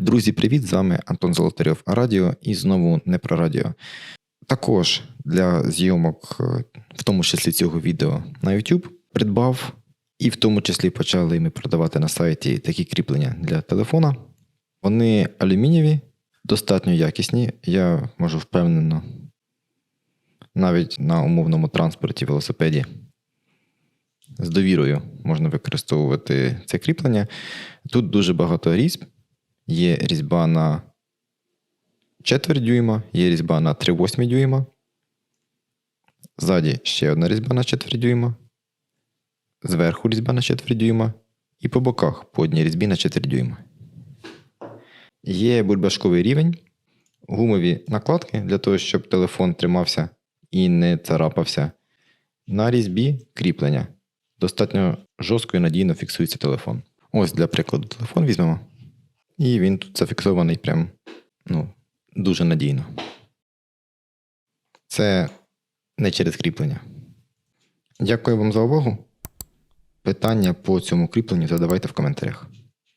Друзі, привіт! З вами Антон Золотарьов Радіо і знову не про радіо. Також для зйомок, е, в тому числі цього відео на YouTube, придбав, і в тому числі почали ми продавати на сайті такі кріплення для телефона. Вони алюмінієві, достатньо якісні. Я можу впевнено, навіть на умовному транспорті, велосипеді з довірою можна використовувати це кріплення. Тут дуже багато різьб. Є різьба на четверть дюйма, є різьба на 3,8 дюйма. Ззаді ще одна різьба на четверть дюйма. Зверху різьба на четверть дюйма. І по боках по одній різьбі на четверть дюйма. Є бульбашковий рівень, гумові накладки для того, щоб телефон тримався і не царапався. На різьбі кріплення. Достатньо жорстко і надійно фіксується телефон. Ось для прикладу телефон візьмемо. І він тут зафіксований прям ну, дуже надійно. Це не через кріплення. Дякую вам за увагу. Питання по цьому кріпленню задавайте в коментарях.